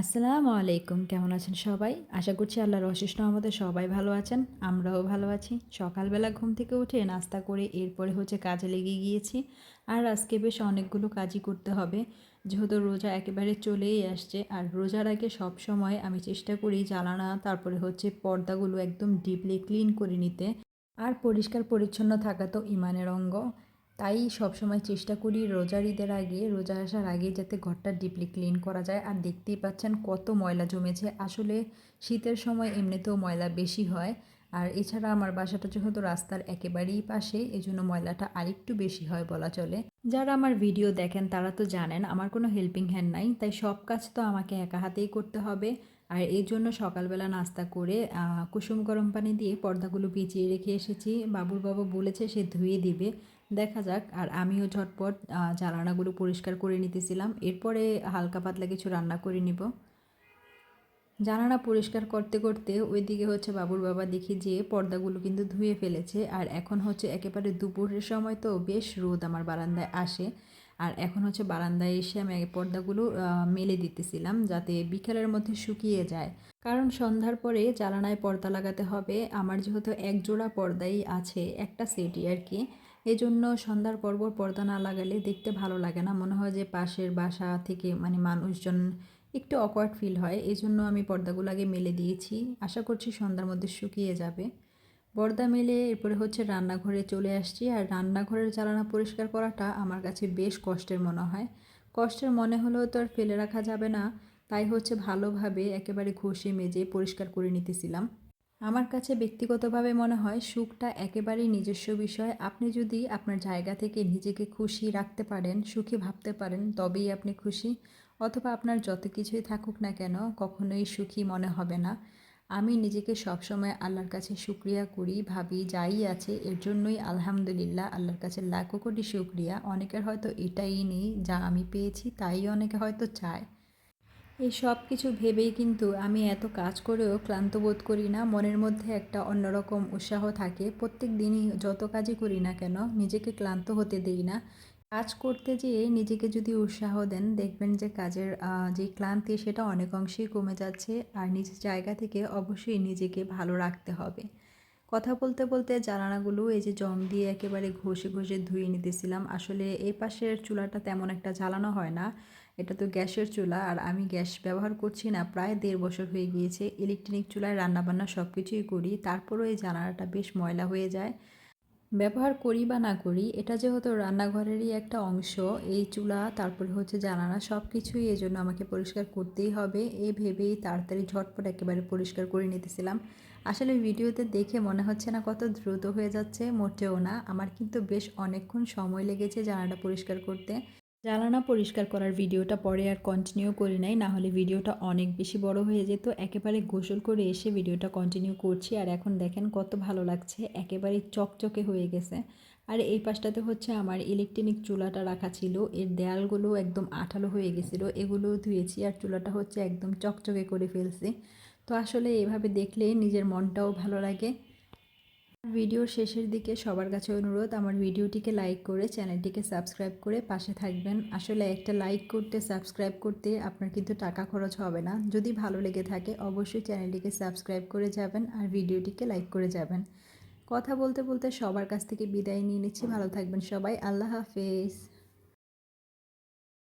আসসালামু আলাইকুম, কেমন আছেন সবাই? আশা করছি আল্লাহর অশেষ আমাদের সবাই ভালো আছেন, আমরাও ভালো আছি। সকালবেলা ঘুম থেকে উঠে নাস্তা করে এরপরে হচ্ছে কাজে লেগে গিয়েছি। আর আজকে বেশ অনেকগুলো কাজই করতে হবে। যেহেতু রোজা একেবারে চলেই আসছে, আর রোজার আগে সব সময় আমি চেষ্টা করি জ্বালানা, তারপরে হচ্ছে পর্দাগুলো একদম ডিপলি ক্লিন করে নিতে। আর পরিষ্কার পরিচ্ছন্ন থাকা তো ইমানের অঙ্গ। তাই সবসময় চেষ্টা করি রোজার ঈদের আগে, রোজা আসার আগে যাতে ঘরটা ডিপলি ক্লিন করা যায়। আর দেখতেই পাচ্ছেন কত ময়লা জমেছে। আসলে শীতের সময় এমনিতেও ময়লা বেশি হয়। আর এছাড়া আমার বাসাটা যেহেতু রাস্তার একেবারেই পাশে এই জন্য ময়লাটা আরেকটু বেশি হয় বলা চলে। যারা আমার ভিডিও দেখেন তারা তো জানেন, আমার কোনো হেল্পিং হ্যান্ড নাই। তাই সব কাজ তো আমাকে একা হাতেই করতে হবে। আর এই জন্য সকালবেলা নাস্তা করে কুসুম গরম পানি দিয়ে পর্দাগুলো ভিজিয়ে রেখে এসেছি। বাবুর বাবা বলেছে সে ধুয়ে দিবে। দেখা যাক। আর আমিও ঝটপট জ্বালানাগুলো পরিষ্কার করে নিতেছিলাম। এরপরে হালকা পাতলা কিছু রান্না করে নিব। জানানা পরিষ্কার করতে করতে ওইদিকে হচ্ছে বাবুর বাবা দেখি যে পর্দাগুলো কিন্তু ধুয়ে ফেলেছে। আর এখন হচ্ছে একেবারে দুপুরের সময় তো বেশ রোদ আমার বারান্দায় আসে। আর এখন হচ্ছে বারান্দায় এসে আমি পর্দাগুলো মেলে দিতেছিলাম যাতে বিকেলের মধ্যে শুকিয়ে যায়। কারণ সন্ধ্যার পরে জ্বালানায় পর্দা লাগাতে হবে। আমার যেহেতু এক জোড়া পর্দাই আছে, একটা সেটই আর কি। এই জন্য সন্ধ্যার পর্ব পর্দা না লাগালে দেখতে ভালো লাগে না। মনে হয় যে পাশের বাসা থেকে মানে মানুষজন একটু অকওয়ার্ড ফিল হয়। এই জন্য আমি পর্দাগুলো আগে মেলে দিয়েছি। আশা করছি সন্ধ্যার মধ্যে শুকিয়ে যাবে। পর্দা মেলে এরপরে হচ্ছে রান্নাঘরে চলে আসছি। আর রান্নাঘরের জ্বালানা পরিষ্কার করাটা আমার কাছে বেশ কষ্টের মনে হয়। কষ্টের মনে হলেও তো আর ফেলে রাখা যাবে না। তাই হচ্ছে ভালোভাবে একেবারে ঘষে মেজে পরিষ্কার করে নিতেছিলাম। আমার কাছে ব্যক্তিগতভাবে মনে হয় সুখটা একেবারেই নিজস্ব বিষয়। আপনি যদি আপনার জায়গা থেকে নিজেকে খুশি রাখতে পারেন, সুখী ভাবতে পারেন, তবেই আপনি খুশি। অথবা আপনার যত কিছুই থাকুক না কেন, কখনোই সুখী মনে হবে না। আমি নিজেকে সবসময় আল্লাহর কাছে শুক্রিয়া করি, ভাবি যাই আছে, এর জন্যই আলহামদুলিল্লাহ আল্লাহর কাছে লাখো কোটি শুক্রিয়া। অনেকের হয়তো এটাই নেই যা আমি পেয়েছি, তাই অনেকে হয়তো চায়। এই সব কিছু ভেবেই কিন্তু আমি এত কাজ করেও ক্লান্ত বোধ করি না, মনের মধ্যে একটা অন্যরকম উৎসাহ থাকে। প্রত্যেক দিনই যত কাজই করি না কেন, নিজেকে ক্লান্ত হতে দেই না। কাজ করতে যেয়ে নিজেকে যদি উৎসাহ দেন, দেখবেন যে কাজের যে ক্লান্তি সেটা অনেক অংশেই কমে যাচ্ছে আর নিজের জায়গা থেকে অবশ্যই নিজেকে ভালো রাখতে হবে। কথা বলতে বলতে জ্বালানাগুলো এই যে জং দিয়ে একেবারে ঘষে ঘষে ধুয়ে নিতেছিলাম। আসলে এই পাশের চুলাটা তেমন একটা জ্বালানো হয় না। এটা তো গ্যাসের চুলা আর আমি গ্যাস ব্যবহার করছি না, প্রায় দেড় বছর হয়ে গিয়েছে। ইলেকট্রনিক চুলায় রান্নাবান্না সব কিছুই করি। তারপরেও এই জানালাটা বেশ ময়লা হয়ে যায়। ব্যবহার করি বা না করি, এটা যেহেতু রান্নাঘরেরই একটা অংশ, এই চুলা, তারপরে হচ্ছে জানানা সব কিছুই এই জন্য আমাকে পরিষ্কার করতেই হবে। এই ভেবেই তাড়াতাড়ি ঝটপট একেবারে পরিষ্কার করে নিতেছিলাম। আসলে ভিডিওতে দেখে মনে হচ্ছে না কত দ্রুত হয়ে যাচ্ছে, মোটেও না। আমার কিন্তু বেশ অনেকক্ষণ সময় লেগেছে জানাটা পরিষ্কার করতে। জানানা পরিষ্কার করার ভিডিওটা পরে আর কন্টিনিউ করি নাই, না হলে ভিডিওটা অনেক বেশি বড় হয়ে যেত। একেবারে গোসল করে এসে ভিডিওটা কন্টিনিউ করছি, আর এখন দেখেন কত ভালো লাগছে একেবারে চকচকে হয়ে গেছে। আর এই পাশটাতে হচ্ছে আমার ইলেকট্রনিক চুলাটা রাখা ছিল, এর দেয়ালগুলো একদম আঠালো হয়ে গেছিল এগুলো ধুয়েছি, আর চুলাটা হচ্ছে একদম চকচকে করে ফেলছি। তো আসলে এভাবে দেখলে নিজের মনটাও ভালো লাগে। ভিডিওর শেষের দিকে সবার কাছে অনুরোধ, আমার ভিডিওটিকে লাইক করে, চ্যানেলটিকে সাবস্ক্রাইব করে পাশে থাকবেন। আসলে একটা লাইক করতে সাবস্ক্রাইব করতে আপনার কিন্তু টাকা খরচ হবে না। যদি ভালো লেগে থাকে, অবশ্যই চ্যানেলটিকে সাবস্ক্রাইব করে যাবেন আর ভিডিওটিকে লাইক করে যাবেন। কথা বলতে বলতে সবার কাছ থেকে বিদায় নিয়ে নিচ্ছি। ভালো থাকবেন সবাই। আল্লাহ হাফেজ।